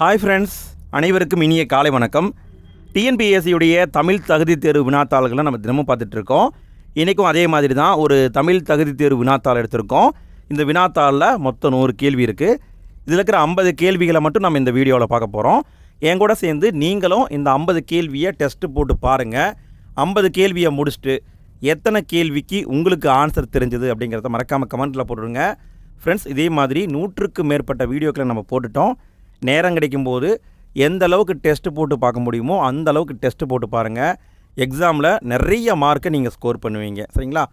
Hi friends அனைவருக்கும் இனிய காலை வணக்கம். டிஎன்பிஎஸ்சியுடைய தமிழ் தகுதி தேர்வு வினாத்தாள்களை நம்ம தினமும் பார்த்துட்ருக்கோம். இன்றைக்கும் அதே மாதிரி தான் ஒரு தமிழ் தகுதி தேர்வு வினாத்தாள் எடுத்திருக்கோம். இந்த வினாத்தாளில் மொத்தம் நூறு கேள்வி இருக்குது இதில் இருக்கிற ஐம்பது கேள்விகளை மட்டும் நம்ம இந்த வீடியோவில் பார்க்க போகிறோம் என் கூட சேர்ந்து நீங்களும் இந்த ஐம்பது கேள்வியை டெஸ்ட்டு போட்டு பாருங்கள் ஐம்பது கேள்வியை முடிச்சுட்டு எத்தனை கேள்விக்கு உங்களுக்கு ஆன்சர் தெரிஞ்சது அப்படிங்கிறத மறக்காமல் கமெண்ட்டில் போட்டுருங்க. ஃப்ரெண்ட்ஸ் இதே மாதிரி நூற்றுக்கு மேற்பட்ட வீடியோக்களை நம்ம போட்டுட்டோம். நேரம் கிடைக்கும்போது எந்த அளவுக்கு டெஸ்ட்டு போட்டு பார்க்க முடியுமோ அந்த அளவுக்கு டெஸ்ட்டு போட்டு பாருங்கள் எக்ஸாமில் நிறைய மார்க்கை நீங்கள் ஸ்கோர் பண்ணுவீங்க. சரிங்களா?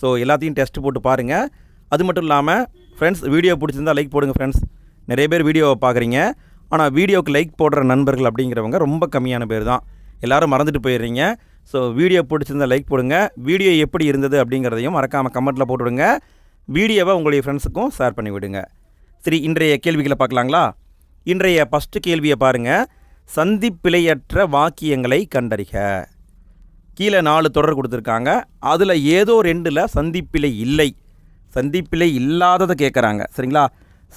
ஸோ எல்லாத்தையும் டெஸ்ட் போட்டு பாருங்கள் அது மட்டும் இல்லாமல் ஃப்ரெண்ட்ஸ் வீடியோ பிடிச்சிருந்தா லைக் போடுங்க ஃப்ரெண்ட்ஸ் நிறைய பேர் வீடியோவை பார்க்குறீங்க ஆனால் வீடியோவுக்கு லைக் போடுற நண்பர்கள் அப்படிங்கிறவங்க ரொம்ப கம்மியான பேர் தான். எல்லாரும் மறந்துட்டு போயிடுறீங்க. ஸோ வீடியோ பிடிச்சிருந்தா லைக் போடுங்க. வீடியோ எப்படி இருந்தது அப்படிங்கிறதையும் மறக்காமல் கமெண்ட்டில் போட்டுவிடுங்க. வீடியோவை உங்களுடைய ஃப்ரெண்ட்ஸுக்கும் ஷேர் பண்ணி விடுங்க சரி இன்றைய கேள்விகளை பார்க்கலாங்களா? இன்றைய ஃபஸ்ட்டு கேள்வியை பாருங்கள் சந்திப்பிழையற்ற வாக்கியங்களை கண்டறிக. கீழே நாலு தொடர் கொடுத்துருக்காங்க. அதில் ஏதோ ரெண்டில் சந்திப்பிழை இல்லை. சந்திப்பிழை இல்லாததை கேட்குறாங்க சரிங்களா?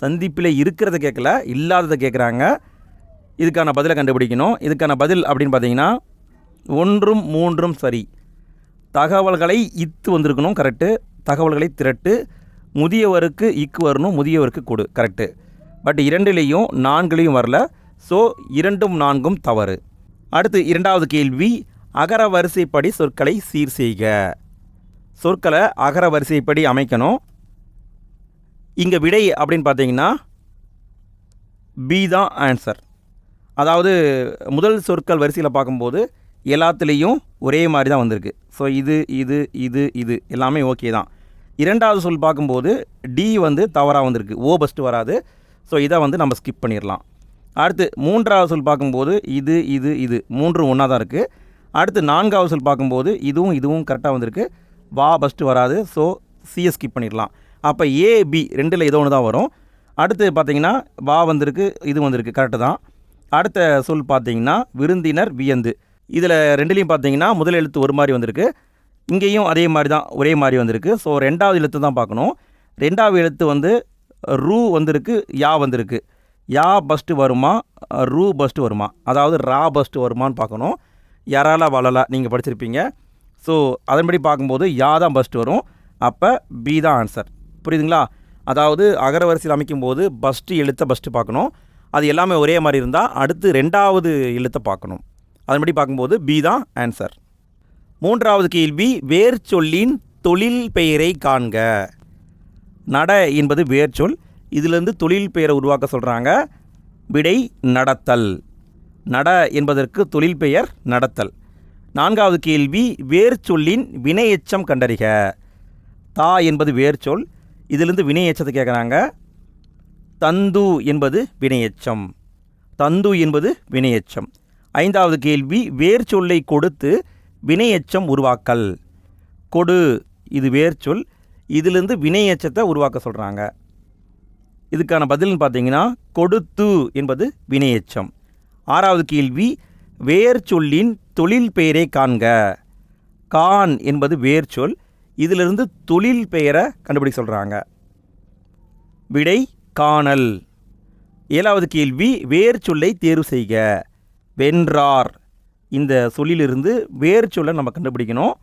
சந்திப்பிழை இருக்கிறத கேட்கல இல்லாததை கேட்குறாங்க இதுக்கான பதிலை கண்டுபிடிக்கணும். இதுக்கான பதில் அப்படின்னு பார்த்தீங்கன்னா ஒன்றும் மூன்றும் சரி. தகவல்களை இத்து வந்திருக்கணும் கரெக்டு தகவல்களை திரட்டு. முதியவருக்கு இக்கு வரணும் முதியவருக்கு கொடு கரெக்டு பட் இரண்டுலேயும் நான்குலேயும் வரல. ஸோ இரண்டும் நான்கும் தவறு. அடுத்து இரண்டாவது கேள்வி அகர வரிசைப்படி சொற்களை சீர் செய்க. சொற்களை அகர வரிசைப்படி அமைக்கணும். இங்கே விடை அப்படின்னு பார்த்தீங்கன்னா பி தான் ஆன்சர் அதாவது முதல் சொற்கள் வரிசையில் பார்க்கும்போது எல்லாத்துலேயும் ஒரே மாதிரி தான் வந்திருக்கு. ஸோ இது இது இது இது எல்லாமே ஓகே தான். இரண்டாவது சொல் பார்க்கும்போது டி வந்து தவறாக வந்திருக்கு. ஓ பஸ்ட்டு வராது. ஸோ இதை வந்து நம்ம ஸ்கிப் பண்ணிடலாம் அடுத்து மூன்றாவது சொல் பார்க்கும்போது இது இது இது. மூன்று ஒன்றா தான் இருக்குது அடுத்து நான்காவது சொல் பார்க்கும்போது இதுவும் இதுவும் கரெக்டாக வந்திருக்கு. வா ஃபஸ்ட்டு வராது. ஸோ சிஎஸ் ஸ்கிப் பண்ணிடலாம் அப்போ ஏபி ரெண்டில் ஏதோ ஒன்று தான் வரும். அடுத்து பார்த்தீங்கன்னா வா வந்திருக்கு இது வந்திருக்கு. கரெக்டு தான். அடுத்த சொல் பார்த்தீங்கன்னா விருந்தினர் வியந்து. இதில் ரெண்டுலேயும் பார்த்தீங்கன்னா முதல் எழுத்து ஒரு மாதிரி வந்திருக்கு. இங்கேயும் அதே மாதிரி தான் ஒரே மாதிரி வந்திருக்கு. ஸோ ரெண்டாவது எழுத்து தான் பார்க்கணும். ரெண்டாவது எழுத்து வந்து ரூ வந்திருக்கு யா வந்திருக்கு. யா பஸ்ட்டு வருமா ரூ பஸ்ட்டு வருமா? அதாவது ரா பஸ்ட்டு வருமான்னு பார்க்கணும். யாரால வளலா நீங்கள் படிச்சிருப்பீங்க. ஸோ அதன்படி பார்க்கும்போது யா தான் பஸ்ட்டு வரும். அப்போ பி தான் ஆன்சர் புரியுதுங்களா? அதாவது அகரவரிசையில் அமைக்கும்போது பஸ்ட்டு எழுத்தை பஸ்ட்டு பார்க்கணும். அது எல்லாமே ஒரே மாதிரி இருந்தால் அடுத்து ரெண்டாவது எழுத்தை பார்க்கணும். அதன்படி பார்க்கும்போது பி தான் ஆன்சர் மூன்றாவது கேள்வி வேர் சொல்லின் தொழில் பெயரை காண்க. நட என்பது வேர்ச்சொல். இதிலிருந்து தொழில் பெயரை உருவாக்க சொல்கிறாங்க விடை நடத்தல். நட என்பதற்கு தொழில் பெயர் நடத்தல். நான்காவது கேள்வி வேர்ச்சொல்லின் வினையெச்சம் கண்டறிக. தா என்பது வேர்ச்சொல். இதிலிருந்து வினையெச்சத்தை கேட்குறாங்க தந்து என்பது வினையெச்சம். தந்து என்பது வினையெச்சம். ஐந்தாவது கேள்வி வேர்ச்சொல்லை கொடுத்து வினையெச்சம் உருவாக்கல். கொடு இது வேர்ச்சொல். இதிலிருந்து வினையச்சத்தை உருவாக்க சொல்கிறாங்க இதுக்கான பதில்னு பார்த்தீங்கன்னா கொடுத்து என்பது வினையச்சம் ஆறாவது கேள்வி வேர்ச்சொல்லின் தொழில் பெயரை காண்க. கான் என்பது வேர்ச்சொல் இதிலிருந்து தொழில் பெயரை கண்டுபிடிக்க சொல்கிறாங்க விடை காணல். ஏழாவது கேள்வி வேர் சொல்லை தேர்வு செய்க. வென்றார். இந்த சொல்லிலிருந்து வேர் சொல்லை நம்ம கண்டுபிடிக்கணும்.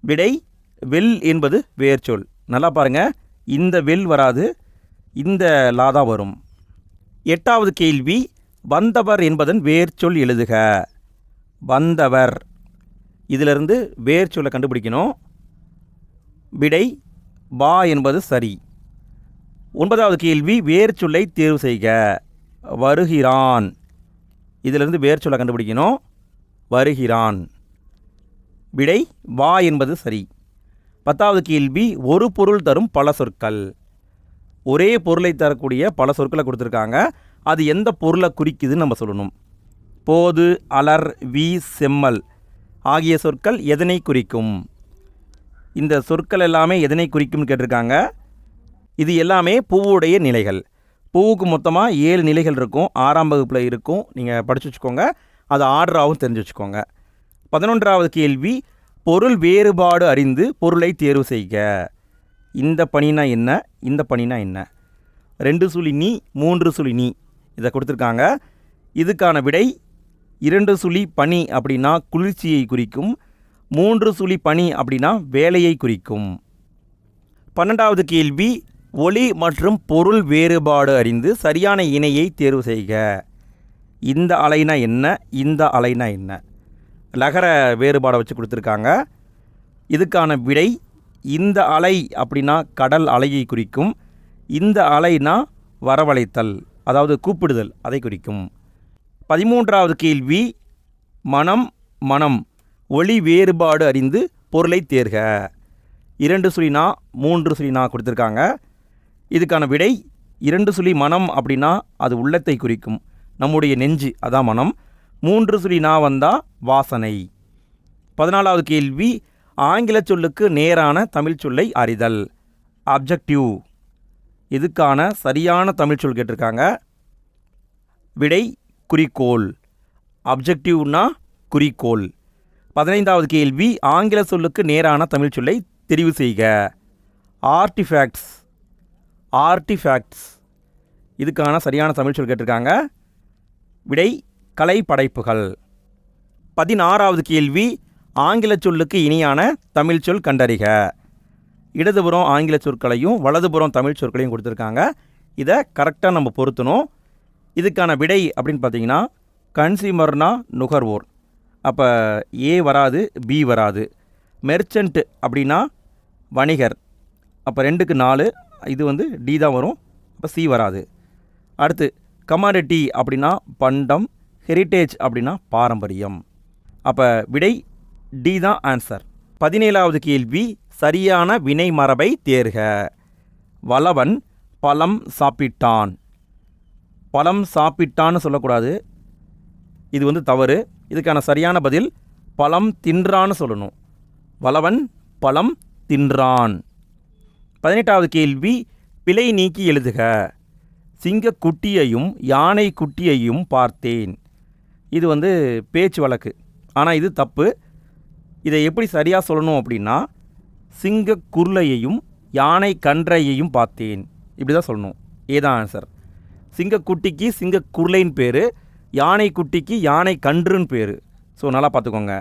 விடை வெல் என்பது வேர்ச்சொல் நல்லா பாருங்கள் இந்த வெல் வராது இந்த லா தான் வரும். எட்டாவது கேள்வி வந்தவர் என்பதன் வேர்ச்சொல் எழுதுக. வந்தவர். இதிலிருந்து வேர்ச்சொல்லை கண்டுபிடிக்கணும். விடை வா என்பது சரி. ஒன்பதாவது கேள்வி வேர்ச்சொல்லை தேர்வு செய்க. வருகிறான். இதிலிருந்து வேர்ச்சொல்லை கண்டுபிடிக்கணும். வருகிறான். விடை வா என்பது சரி. பத்தாவது கேள்வி ஒரு பொருள் தரும் பல சொற்கள். ஒரே பொருளை தரக்கூடிய பல சொற்களை கொடுத்துருக்காங்க. அது எந்த பொருளை குறிக்குதுன்னு நம்ம சொல்லணும். போது அலர் வி செம்மல் ஆகிய சொற்கள் எதனை குறிக்கும்? இந்த சொற்கள் எல்லாமே எதனை குறிக்கும்னு கேட்டிருக்காங்க? இது எல்லாமே பூவுடைய நிலைகள். பூவுக்கு மொத்தமாக ஏழு நிலைகள் இருக்கும். ஆறாம் வகுப்பில் இருக்கும். நீங்கள் படித்து வச்சுக்கோங்க. அது ஆர்டராகவும் தெரிஞ்சு வச்சுக்கோங்க. பதினொன்றாவது கேள்வி பொருள் வேறுபாடு அறிந்து பொருளை தேர்வு செய்க. இந்த பணினா என்ன? இந்த பணினா என்ன? ரெண்டு சுழி நீ மூன்று சுழி நீ. இதை கொடுத்துருக்காங்க. இதுக்கான விடை இரண்டு சுழி பனி அப்படின்னா குளிர்ச்சியை குறிக்கும். மூன்று சுழி பனி அப்படின்னா வேலையை குறிக்கும். பன்னெண்டாவது கேள்வி ஒளி மற்றும் பொருள் வேறுபாடு அறிந்து சரியான இணையை தேர்வு செய்க. இந்த அலைனா என்ன? இந்த அலைனா என்ன? லகர வேறுபாடை வச்சு கொடுத்துருக்காங்க. இதுக்கான விடை இந்த அலை அப்படின்னா கடல் அலையை குறிக்கும். இந்த அலைனா வரவழைத்தல் அதாவது கூப்பிடுதல் அதை குறிக்கும். பதிமூன்றாவது கேள்வி மனம் மனம் ஒளி வேறுபாடு அறிந்து பொருளை தேர்க. இரண்டு சுழினா மூன்று சுழினா கொடுத்துருக்காங்க. இதுக்கான விடை இரண்டு சுழி மனம் அப்படின்னா அது உள்ளத்தை குறிக்கும். நம்முடைய நெஞ்சு அதான் மனம். மூன்று சுழி நா வந்தால் வாசனை. பதினாலாவது கேள்வி ஆங்கில சொல்லுக்கு நேரான தமிழ் சொல்லை அறிதல். அப்ஜெக்டிவ் இதுக்கான சரியான தமிழ் சொல் கேட்டிருக்காங்க. விடை குறிக்கோள். அப்ஜெக்டிவ்னா குறிக்கோள். பதினைந்தாவது கேள்வி ஆங்கில சொல்லுக்கு நேரான தமிழ் சொல்லை தெரிவு செய்க. ஆர்டிஃபேக்ட்ஸ் ஆர்டிஃபேக்ட்ஸ் இதுக்கான சரியான தமிழ் சொல் கேட்டிருக்காங்க. விடை கலை படைப்புகள் பதினாறாவது கேள்வி ஆங்கில சொல்லுக்கு இனியான தமிழ் சொல் கண்டறிக. இடதுபுறம் ஆங்கில சொற்களையும் வலதுபுறம் தமிழ் சொற்களையும் கொடுத்துருக்காங்க. இதை கரெக்டாக நம்ம பொருத்தணும். இதுக்கான விடை அப்படின்னு பார்த்தீங்கன்னா கன்சியூமர்னா நுகர்வோர். அப்போ ஏ வராது பி வராது. மெர்ச்சன்ட் அப்படின்னா வணிகர். அப்போ ரெண்டுக்கு நாலு இது வந்து டி தான் வரும். அப்போ சி வராது. அடுத்து கமாடிட்டி அப்படின்னா பண்டம் ஹெரிட்டேஜ் அப்படின்னா பாரம்பரியம். அப்போ விடை டி தான் ஆன்சர் பதினேழாவது கேள்வி சரியான வினை மரபை தேர்க. வளவன் பழம் சாப்பிட்டான். பழம் சாப்பிட்டான்னு சொல்லக்கூடாது. இது வந்து தவறு. இதுக்கான சரியான பதில் பழம் தின்றான்னு சொல்லணும். வளவன் பழம் தின்றான். பதினெட்டாவது கேள்வி பிழை நீக்கி எழுதுக. சிங்கக்குட்டியையும் யானை குட்டியையும் பார்த்தேன். இது வந்து பேச்சு வழக்கு ஆனால் இது தப்பு. இதை எப்படி சரியாக சொல்லணும் அப்படின்னா சிங்க குருளையையும் யானை கன்றையையும் பார்த்தேன். இப்படி தான் சொல்லணும். ஏதான் ஆன்சர் சிங்கக்குட்டிக்கு சிங்க குருளைன்னு பேர் யானை குட்டிக்கு யானை கன்றுன்னு பேர். ஸோ நல்லா பார்த்துக்கோங்க.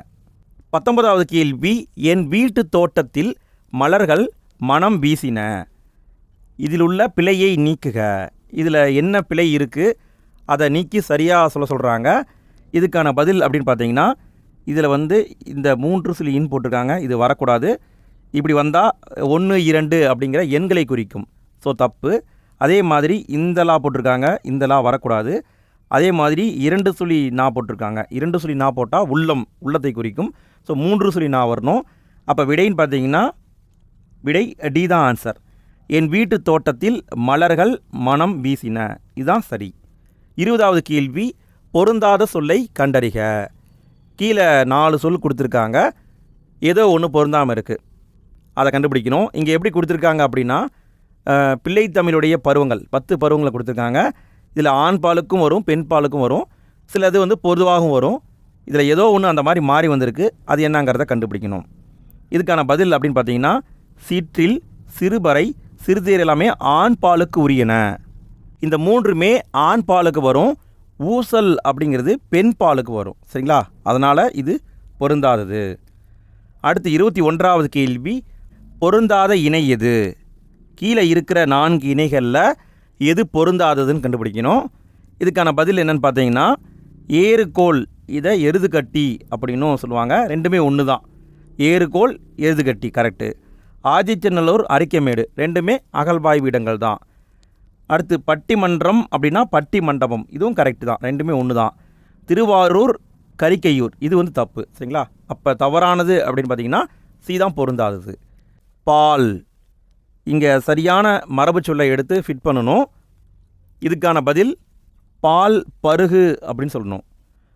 பத்தொன்பதாவது கேள்வி என் வீட்டு தோட்டத்தில் மலர்கள் மனம் வீசின. இதில் உள்ள பிழையை நீக்குக. இதில் என்ன பிழை இருக்குது அதை நீக்கி சரியாக சொல்ல சொல்கிறாங்க இதுக்கான பதில் அப்படின்னு பார்த்தீங்கன்னா இதில் வந்து இந்த மூன்று சிலி இன் போட்டிருக்காங்க. இது வரக்கூடாது. இப்படி வந்தால் ஒன்று இரண்டு அப்படிங்கிற எண்களை குறிக்கும். ஸோ தப்பு. அதே மாதிரி இந்த லா போட்டிருக்காங்க. இந்த லா வரக்கூடாது. அதே மாதிரி இரண்டு சுழி நா போட்டிருக்காங்க. இரண்டு சுழி நா போட்டால் உள்ளம் உள்ளத்தை குறிக்கும். ஸோ மூன்று சுழி நா வரணும். அப்போ விடைன்னு பார்த்தீங்கன்னா விடை டி தான் ஆன்சர் என் வீட்டு தோட்டத்தில் மலர்கள் மனம் வீசின. இதுதான் சரி. இருபதாவது கேள்வி. பொருந்தாத சொல்லை கண்டறிக. கீழே நாலு சொல் கொடுத்துருக்காங்க. ஏதோ ஒன்று பொருந்தாமல் இருக்குது அதை கண்டுபிடிக்கணும். இங்கே எப்படி கொடுத்துருக்காங்க அப்படின்னா பிள்ளை தமிழுடைய பருவங்கள். பத்து பருவங்களை கொடுத்துருக்காங்க. இதில் ஆண் பாலுக்கும் வரும் பெண் பாலுக்கும் வரும். சிலது வந்து பொதுவாகவும் வரும். இதில் ஏதோ ஒன்று அந்த மாதிரி மாறி வந்திருக்கு. அது என்னங்கிறத கண்டுபிடிக்கணும். இதுக்கான பதில் அப்படின்னு பார்த்தீங்கன்னா சீற்றில் சிறுபறை சிறுதேர் எல்லாமே ஆண் பாலுக்கு உரியன. இந்த மூன்றுமே ஆண் பாலுக்கு வரும். ஊசல் அப்படிங்கிறது பெண் பாலுக்கு வரும். சரிங்களா? அதனால் இது பொருந்தாதது. அடுத்து இருபத்தி ஒன்றாவது கேள்வி. பொருந்தாத இணை எது? கீழே இருக்கிற நான்கு இணைகளில் எது பொருந்தாததுன்னு கண்டுபிடிக்கணும். இதுக்கான பதில் என்னன்னு பார்த்தீங்கன்னா ஏறுகோல் இதை எருதுகட்டி அப்படின்னும் சொல்லுவாங்க. ரெண்டுமே ஒன்று தான் ஏறுகோல் எருதுகட்டி கரெக்டு ஆதிச்சநல்லூர் அரிக்கமேடு ரெண்டுமே அகழ்வாய்வு இடங்கள் தான் அடுத்து பட்டிமன்றம் அப்படின்னா பட்டி மண்டபம் இதுவும் கரெக்டு தான். ரெண்டுமே ஒன்று தான் திருவாரூர் கரிக்கையூர். இது வந்து தப்பு. சரிங்களா? அப்போ தவறானது அப்படின்னு பார்த்தீங்கன்னா சி தான் பொருந்தாதது. பால். இங்கே சரியான மரபு சொல்லை எடுத்து ஃபிட் பண்ணணும். இதுக்கான பதில் பால் பருகு அப்படின்னு சொல்லணும்.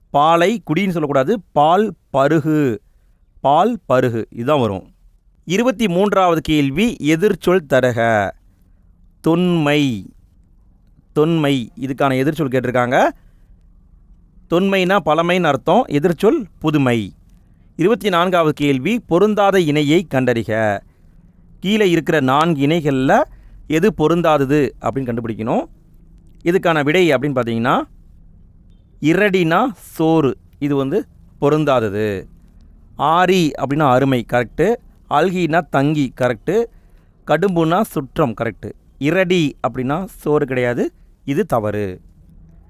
பாலை குடின்னு சொல்லக்கூடாது பால் பருகு. பால் பருகு. இதுதான் வரும். இருபத்தி மூன்றாவது கேள்வி எதிர்ச்சொல் தரக. தொன்மை. தொன்மை. இதுக்கான எதிர்ச்சொல் கேட்டிருக்காங்க. தொன்மைனா பழமைன்னு அர்த்தம். எதிர்ச்சொல் புதுமை. இருபத்தி நான்காவது கேள்வி பொருந்தாத இணையை கண்டறிக. கீழே இருக்கிற நான்கு இணைகளில் எது பொருந்தாதது அப்படின்னு கண்டுபிடிக்கணும். இதுக்கான விடை அப்படின்னு பார்த்தீங்கன்னா இரடினா சோறு. இது வந்து பொருந்தாதது. ஆரி அப்படின்னா அருமை கரெக்டு அல்கினா தங்கி கரெக்டு கடும்புனா சுற்றம் கரெக்டு இரடி அப்படின்னா சோறு கிடையாது. இது தவறு.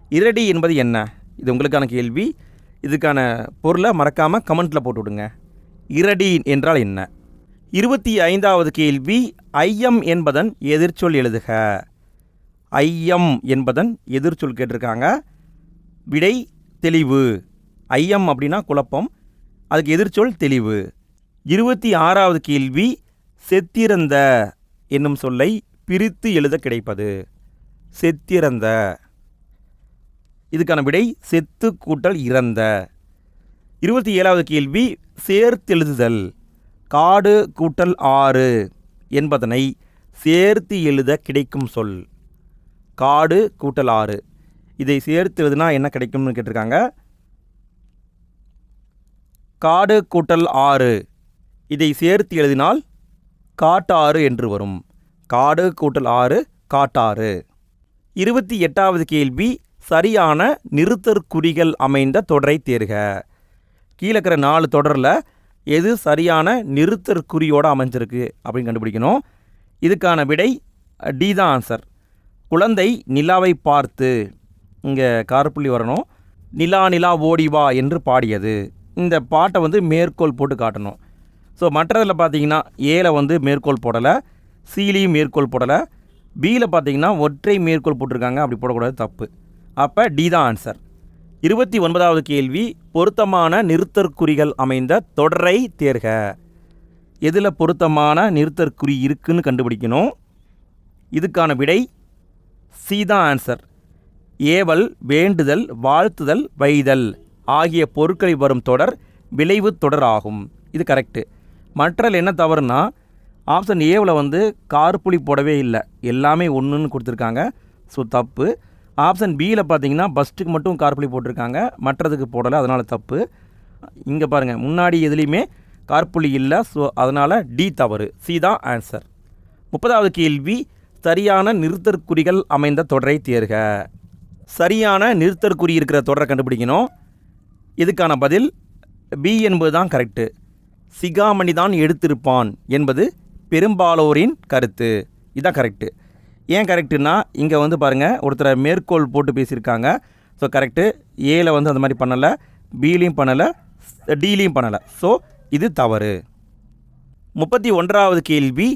இரடி என்பது என்ன? இது உங்களுக்கான கேள்வி. இதுக்கான பொருளை மறக்காமல் கமெண்ட்டில் போட்டு விடுங்க இரடி என்றால் என்ன? இருபத்தி ஐந்தாவது கேள்வி ஐயம் என்பதன் எதிர்ச்சொல் எழுதுக. ஐயம் என்பதன் எதிர்ச்சொல் கேட்டிருக்காங்க. விடை தெளிவு. ஐயம் அப்படின்னா குழப்பம். அதுக்கு எதிர்ச்சொல் தெளிவு. இருபத்தி ஆறாவது கேள்வி செத்திறந்த என்னும் சொல்லை பிரித்து எழுத கிடைப்பது. செத்திறந்த. இதுக்கான விடை செத்து கூட்டல் இறந்த. இருபத்தி ஏழாவது கேள்வி சேர்த்தெழுதுதல். காடு கூட்டல் ஆறு என்பதனை சேர்த்து எழுத கிடைக்கும் சொல். காடு கூட்டல் ஆறு. இதை சேர்த்து எழுதுனா என்ன கிடைக்கும்னு கேட்டிருக்காங்க? காடு கூட்டல் ஆறு. இதை சேர்த்து எழுதினால் காட்டாறு என்று வரும். காடு கூட்டல் ஆறு காட்டாறு. இருபத்தி எட்டாவது கேள்வி சரியான நிறுத்தற்குறிகள் அமைந்த தொடரை தேர்க. கீழே இருக்கிற நாலு தொடரில் எது சரியான நிறுத்தற்குறியோடு அமைஞ்சிருக்கு அப்படின்னு கண்டுபிடிக்கணும். இதுக்கான விடை டி தான் ஆன்சர் குழந்தை நிலாவை பார்த்து. இங்கே கார்புள்ளி வரணும். நிலா நிலா ஓடி வா என்று பாடியது. இந்த பாட்டை வந்து மேற்கோள் போட்டு காட்டணும். ஸோ மற்றதில் பார்த்தீங்கன்னா ஏல வந்து மேற்கோள் போடலை சீலையும் மேற்கோள் போடலை பியில் பார்த்தீங்கன்னா ஒற்றை மேற்கோள் போட்டிருக்காங்க. அப்படி போடக்கூடாது தப்பு. அப்போ டி தான் ஆன்சர் இருபத்தி ஒன்பதாவது கேள்வி பொருத்தமான நிறுத்தற்குறிகள் அமைந்த தொடரை தேர்க. எதில் பொருத்தமான நிறுத்தற்குறி இருக்குன்னு கண்டுபிடிக்கணும். இதுக்கான விடை சி தான் ஆன்சர் ஏவல் வேண்டுதல் வாழ்த்துதல் வைதல் ஆகிய பொருட்களில் வரும் தொடர் விளைவு தொடர் ஆகும் இது கரெக்டு மற்றல் என்ன தவறுனா ஆப்ஷன் ஏவில் வந்து கார்புளி போடவே இல்லை. எல்லாமே ஒன்றுன்னு கொடுத்துருக்காங்க. ஸோ தப்பு. ஆப்ஷன் பியில் பார்த்தீங்கன்னா பஸ்ட்டுக்கு மட்டும் கார்புளி போட்டிருக்காங்க. மற்றதுக்கு போடலை அதனால் தப்பு. இங்கே பாருங்கள் முன்னாடி எதுலேயுமே கார்புளி இல்லை. ஸோ அதனால் டி தவறு. சி தான் ஆன்சர் முப்பதாவது கேள்வி சரியான நிறுத்தற்குறிகள் அமைந்த தொடரை தேர்க. சரியான நிறுத்தற்குறி இருக்கிற தொடரை கண்டுபிடிக்கணும். இதுக்கான பதில் பி என்பது தான் கரெக்டு சிகாமணி தான் எடுத்திருப்பான் என்பது பெரும்பாலோரின் கருத்து. இதான் கரெக்டு ஏன் கரெக்டுனா இங்கே வந்து பாருங்கள் ஒருத்தரை மேற்கோள் போட்டு பேசியிருக்காங்க. ஸோ கரெக்டு ஏல வந்து அந்த மாதிரி பண்ணலை பிலையும் பண்ணலை டீலையும் பண்ணலை. ஸோ இது தவறு. முப்பத்தி ஒன்றாவது கேள்வி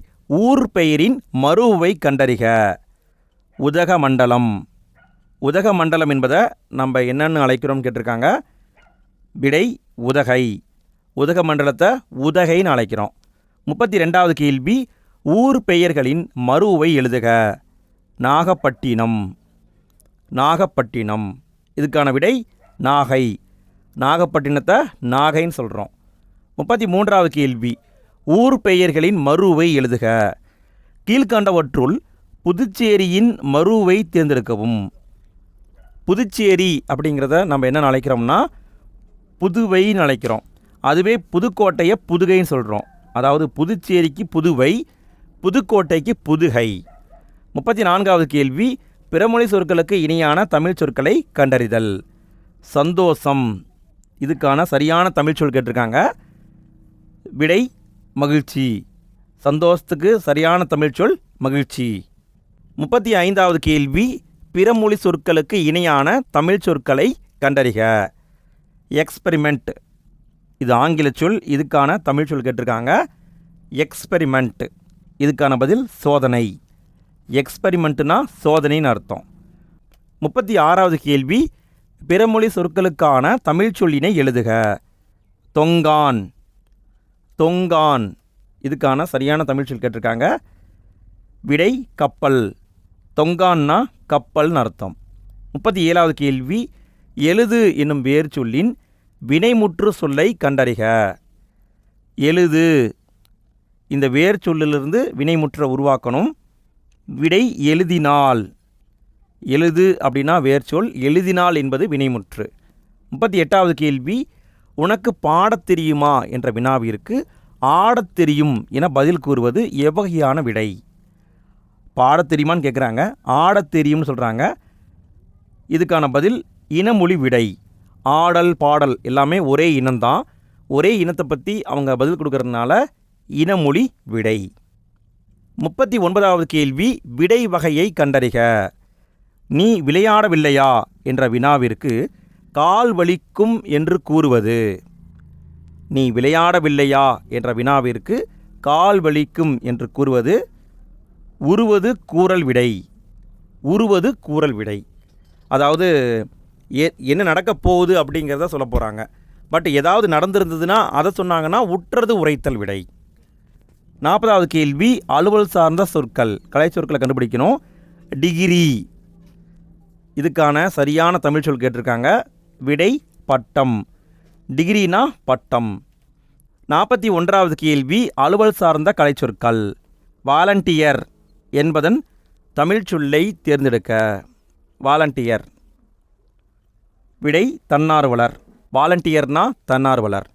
ஊர் பெயரின் மறுவை கண்டறிக. உதகமண்டலம். உதகமண்டலம் என்பதை நம்ம என்னென்னு அழைக்கிறோம்னு கேட்டிருக்காங்க. விடை உதகை. உதகமண்டலத்தை உதகைன்னு அழைக்கிறோம். முப்பத்தி ரெண்டாவது கேள்வி ஊர் பெயர்களின் மறுவை எழுதுக. நாகப்பட்டினம். நாகப்பட்டினம். இதுக்கான விடை நாகை. நாகப்பட்டினத்தை நாகைன்னு சொல்கிறோம் முப்பத்தி மூன்றாவது கேள்வி ஊர் பெயர்களின் மறுவை எழுதுக. கீழ்கண்டவற்றுள் புதுச்சேரியின் மறுவை தேர்ந்தெடுக்கவும். புதுச்சேரி அப்படிங்கிறத நம்ம என்ன நினைக்கிறோம்னா புதுவைன்னு அழைக்கிறோம் அதுவே புதுக்கோட்டையை புதுகைன்னு சொல்கிறோம் அதாவது புதுச்சேரிக்கு புதுவை புதுக்கோட்டைக்கு புதுகை. முப்பத்தி நான்காவது கேள்வி பிறமொழி சொற்களுக்கு இணையான தமிழ் சொற்களை கண்டறிதல். சந்தோஷம். இதுக்கான சரியான தமிழ் சொல் கேட்டிருக்காங்க. விடை மகிழ்ச்சி. சந்தோஷத்துக்கு சரியான தமிழ் சொல் மகிழ்ச்சி. முப்பத்தி ஐந்தாவது கேள்வி பிறமொழி சொற்களுக்கு இணையான தமிழ் சொற்களை கண்டறிக. எக்ஸ்பெரிமெண்ட் இது ஆங்கில சொல் இதுக்கான தமிழ் சொல் கேட்டிருக்காங்க. எக்ஸ்பெரிமெண்ட் இதுக்கான பதில் சோதனை. எக்ஸ்பெரிமெண்ட்டுனா சோதனைன்னு அர்த்தம். முப்பத்தி ஆறாவது கேள்வி பிறமொழி சொற்களுக்கான தமிழ் சொல்லினை எழுதுக. தொங்கான். தொங்கான். இதுக்கான சரியான தமிழ் சொல் கேட்டிருக்காங்க. விடை கப்பல். தொங்கான்னா கப்பல்னு அர்த்தம். முப்பத்தி ஏழாவது கேள்வி எழுது என்னும் வேர் சொல்லின் வினைமுற்று சொல்லை கண்டறிக. எழுது. இந்த வேர் சொல்லிலிருந்து வினைமுற்றை உருவாக்கணும். விடை எழுதினால். எழுது அப்படின்னா வேர்ச்சொல் எழுதினால் என்பது வினைமுற்று. முப்பத்தி எட்டாவது கேள்வி. உனக்கு பாடத் தெரியுமா என்ற வினாவிற்கு ஆடத் தெரியும் என பதில் கூறுவது எவ்வகையான விடை? பாடத் தெரியுமான்னு கேட்குறாங்க ஆடத் தெரியும்னு சொல்கிறாங்க இதுக்கான பதில் இனமொழி விடை. ஆடல் பாடல் எல்லாமே ஒரே இனம்தான். ஒரே இனத்தை பற்றி அவங்க பதில் கொடுக்கறதுனால இனமொழி விடை. முப்பத்தி ஒன்பதாவது கேள்வி விடை வகையை கண்டறிக. நீ விளையாடவில்லையா? என்ற வினாவிற்கு கால் வலிக்கும் என்று கூறுவது. நீ விளையாடவில்லையா? என்ற வினாவிற்கு கால் வலிக்கும் என்று கூறுவது. உருவது கூறல் விடை. உருவது கூறல் விடை. அதாவது ஏ என்ன நடக்கப் போகுது அப்படிங்கிறத சொல்ல போகிறாங்க பட் ஏதாவது நடந்திருந்ததுன்னா அதை சொன்னாங்கன்னா உற்றது உரைத்தல் விடை. நாற்பதாவது கேள்வி அலுவல் சார்ந்த சொற்கள் கலை சொற்களை கண்டுபிடிக்கணும். டிகிரி. இதுக்கான சரியான தமிழ் சொல் கேட்டிருக்காங்க. விடை பட்டம். டிகிரினா பட்டம். நாற்பத்தி ஒன்றாவது கேள்வி அலுவல் சார்ந்த கலைச்சொற்கள் வாலண்டியர் என்பதன் தமிழ் சொல்லை தேர்ந்தெடுக்க. வாலண்டியர். விடை தன்னார்வலர். வாலண்டியர்னா தன்னார்வலர்.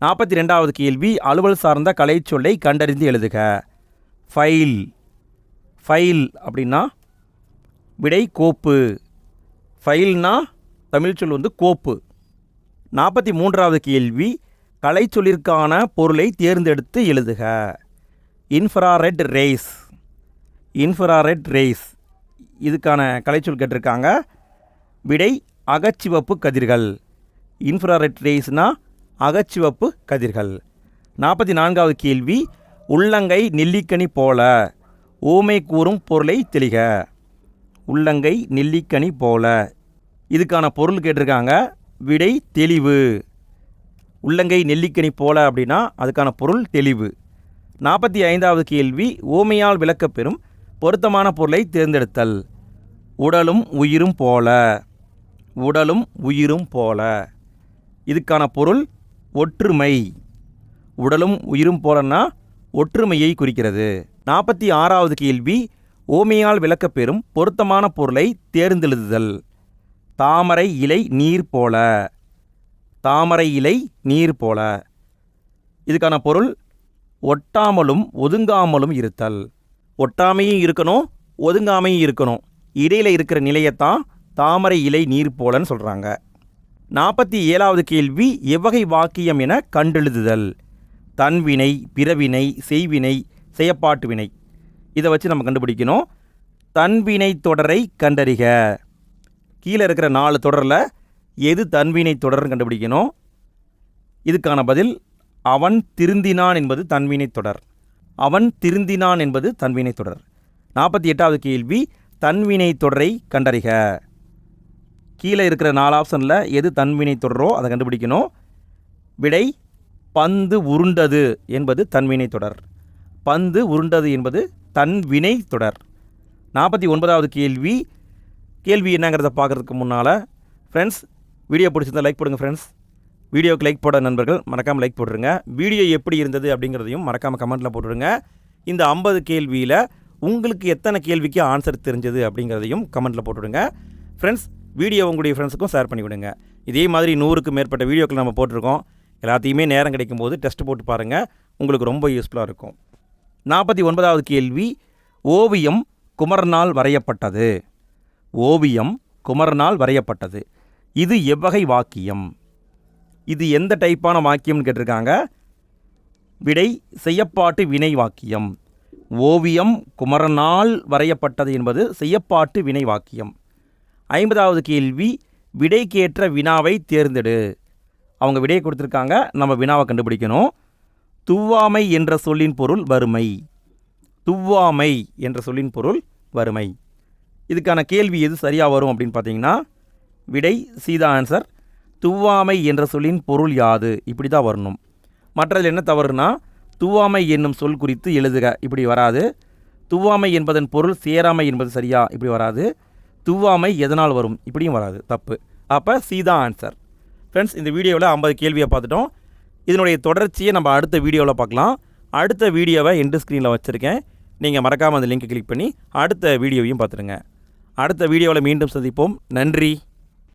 நாற்பத்தி ரெண்டாவது கேள்வி அலுவல் சார்ந்த கலைச்சொல்லை கண்டறிந்து எழுதுக. ஃபைல். ஃபைல் அப்படின்னா விடை கோப்பு. ஃபைல்னா தமிழ் சொல் வந்து கோப்பு. நாற்பத்தி மூன்றாவது கேள்வி கலைச்சொல்லிற்கான பொருளை தேர்ந்தெடுத்து எழுதுக. Infrared rays. Infrared rays. இதுக்கான கலைச்சொல் கேட்டிருக்காங்க. விடை அகச்சிவப்பு கதிர்கள். இன்ஃப்ராரெட் ரேஸ்னா அகச்சிவப்பு கதிர்கள். நாற்பத்தி நான்காவது கேள்வி உள்ளங்கை நெல்லிக்கனி போல. ஊமை கூறும் பொருளை தெளிக. உள்ளங்கை நெல்லிக்கனி போல. இதுக்கான பொருள் கேட்டிருக்காங்க விடை தெளிவு. உள்ளங்கை நெல்லிக்கனி போல அப்படின்னா அதுக்கான பொருள் தெளிவு. நாற்பத்தி ஐந்தாவது கேள்வி ஊமையால் விளக்கப்பெறும் பொருத்தமான பொருளை தேர்ந்தெடுத்தல். உடலும் உயிரும் போல. உடலும் உயிரும் போல. இதுக்கான பொருள் ஒற்றுமை. உடலும் உயிரும் போலன்னா ஒற்றுமையை குறிக்கிறது. நாற்பத்தி ஆறாவது கேள்வி ஓமையால் விளக்கப்பெறும் பொருத்தமான பொருளை தேர்ந்தெழுதுதல். தாமரை இலை நீர் போல. தாமரை இலை நீர் போல. இதுக்கான பொருள் ஒட்டாமலும் ஒதுங்காமலும் இருத்தல். ஒட்டாமையும் இருக்கணும் ஒதுங்காமையும் இருக்கணும். இடையில் இருக்கிற நிலையைத்தான் தாமரை இலை நீர் போலன்னு சொல்கிறாங்க நாற்பத்தி ஏழாவது கேள்வி எவ்வகை வாக்கியம் என கண்டெழுதுதல். தன்வினை பிறவினை செய்வினை செயப்பாட்டு வினை. இதை வச்சு நம்ம கண்டுபிடிக்கணும். தன்வினை தொடரை கண்டறிக. கீழே இருக்கிற நாலு தொடரில் எது தன்வினை தொடர்னு கண்டுபிடிக்கணும். இதுக்கான பதில் அவன் திருந்தினான் என்பது தன்வினை தொடர். அவன் திருந்தினான் என்பது தன்வினை தொடர். நாற்பத்தி எட்டாவது கேள்வி தன்வினை தொடரை கண்டறிக. கீழே இருக்கிற நாலு ஆப்ஷனில் எது தன்வினை தொடரோ அதை கண்டுபிடிக்கணும். விடை பந்து உருண்டது என்பது தன்வினை தொடர். பந்து உருண்டது என்பது தன்வினை தொடர். நாற்பத்தி ஒன்பதாவது கேள்வி. கேள்வி என்னங்கிறத பார்க்குறதுக்கு முன்னால் ஃப்ரெண்ட்ஸ் வீடியோ பிடிச்சிருந்தா லைக் போடுங்க ஃப்ரெண்ட்ஸ் வீடியோக்கு லைக் போட நண்பர்கள் மறக்காமல் லைக் போட்டுருங்க. வீடியோ எப்படி இருந்தது அப்படிங்கிறதையும் மறக்காமல் கமெண்ட்டில் போட்டுருங்க. இந்த ஐம்பது கேள்வியில் உங்களுக்கு எத்தனை கேள்விக்கு ஆன்சர் தெரிஞ்சது அப்படிங்கிறதையும் கமெண்ட்டில் போட்டுவிடுங்க ஃப்ரெண்ட்ஸ் வீடியோ உங்களுடைய ஃப்ரெண்ட்ஸுக்கும் ஷேர் பண்ணி விடுங்க இதே மாதிரி நூறுக்கு மேற்பட்ட வீடியோக்கள் நம்ம போட்டிருக்கோம். எல்லாத்தையுமே நேரம் கிடைக்கும் போது டெஸ்ட் போட்டு பாருங்கள் உங்களுக்கு ரொம்ப யூஸ்ஃபுல்லாக இருக்கும். நாற்பத்தி ஒன்பதாவது கேள்வி ஓவியம் குமரனால் வரையப்பட்டது. ஓவியம் குமரனால் வரையப்பட்டது. இது எவ்வகை வாக்கியம்? இது எந்த டைப்பான வாக்கியம்னு கேட்டிருக்காங்க? விடை செய்யப்பாட்டு வினை வாக்கியம். ஓவியம் குமரனால் வரையப்பட்டது என்பது செய்யப்பாட்டு வினை வாக்கியம். ஐம்பதாவது கேள்வி விடைக்கேற்ற வினாவை தேர்ந்தெடு. அவங்க விடையை கொடுத்துருக்காங்க. நம்ம வினாவை கண்டுபிடிக்கணும். துவ்வாமை என்ற சொல்லின் பொருள் வறுமை. துவ்வாமை என்ற சொல்லின் பொருள் வறுமை. இதுக்கான கேள்வி எது சரியாக வரும் அப்படின்னு பார்த்தீங்கன்னா விடை சீதா ஆன்சர் துவ்வாமை என்ற சொல்லின் பொருள் யாது? இப்படி தான் வரணும். மற்றதில் என்ன தவறுனா துவாமை என்னும் சொல் குறித்து எழுதுக. இப்படி வராது. துவாமை என்பதன் பொருள் சேராமை என்பது சரியா? இப்படி வராது. துவாமை எதனால் வரும்? இப்படியும் வராது. தப்பு. அப்போ சீதா ஆன்சர் ஃப்ரெண்ட்ஸ் இந்த வீடியோவில் ஐம்பது கேள்வியை பார்த்துட்டோம். இதனுடைய தொடர்ச்சியை நம்ம அடுத்த வீடியோவில் பார்க்கலாம். அடுத்த வீடியோவை எண்டு ஸ்க்ரீனில் வச்சுருக்கேன். நீங்கள் மறக்காமல் அந்த லிங்க்கை கிளிக் பண்ணி அடுத்த வீடியோவையும் பார்த்துருங்க அடுத்த வீடியோவில் மீண்டும் சந்திப்போம். நன்றி.